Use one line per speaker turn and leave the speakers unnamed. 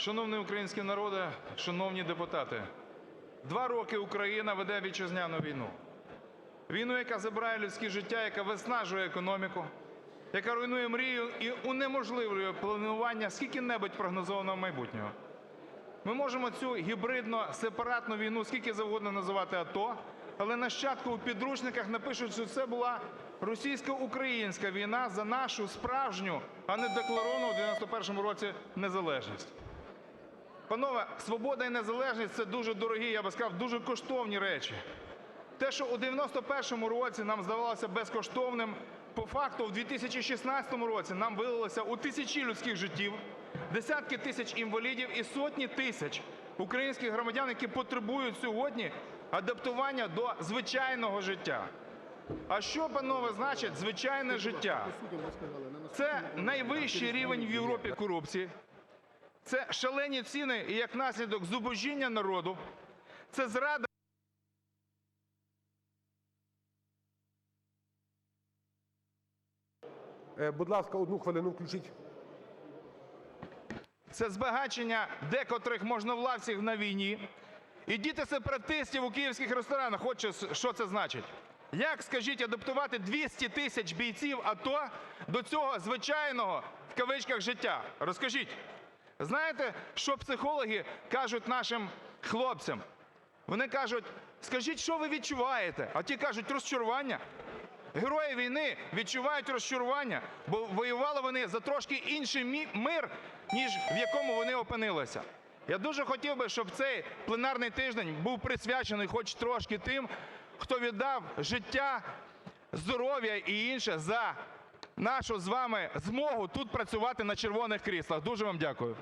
Шановний український народе, шановні депутати! Два роки Україна веде вітчизняну війну. Війну, яка забирає людські життя, яка виснажує економіку, яка руйнує мрію і унеможливлює планування скільки-небудь прогнозованого майбутнього. Ми можемо цю гібридно-сепаратну війну скільки завгодно називати АТО, але нащадку у підручниках напишуть, що це була російсько-українська війна за нашу справжню, а не декларовану в 91-му році незалежність. Панове, свобода і незалежність – це дуже дорогі, я би сказав, дуже коштовні речі. Те, що у 91-му році нам здавалося безкоштовним, по факту в 2016 році нам вилилося у тисячі людських життів, десятки тисяч інвалідів і сотні тисяч українських громадян, які потребують сьогодні адаптування до звичайного життя. А що, панове, значить звичайне життя? Це найвищий рівень в Європі корупції, це шалені ціни і, як наслідок, зубожіння народу, це зрада
Е, Будь ласка, одну хвилину включіть.
це збагачення декотрих можновладців на війні і діти сепаратистів у київських ресторанах. От що- що це значить. Як, скажіть, адаптувати 200 тисяч бійців АТО до цього "звичайного" в кавичках життя? Розкажіть. Знаєте, що психологи кажуть нашим хлопцям? Вони кажуть: "Скажіть, що ви відчуваєте?" А ті кажуть: "Розчарування". Герої війни відчувають розчарування, бо воювали вони за трошки інший мир, ніж в якому вони опинилися. Я дуже хотів би, щоб цей пленарний тиждень був присвячений хоч трошки тим, хто віддав життя, здоров'я і інше за нашу з вами змогу тут працювати на червоних кріслах. Дуже вам дякую.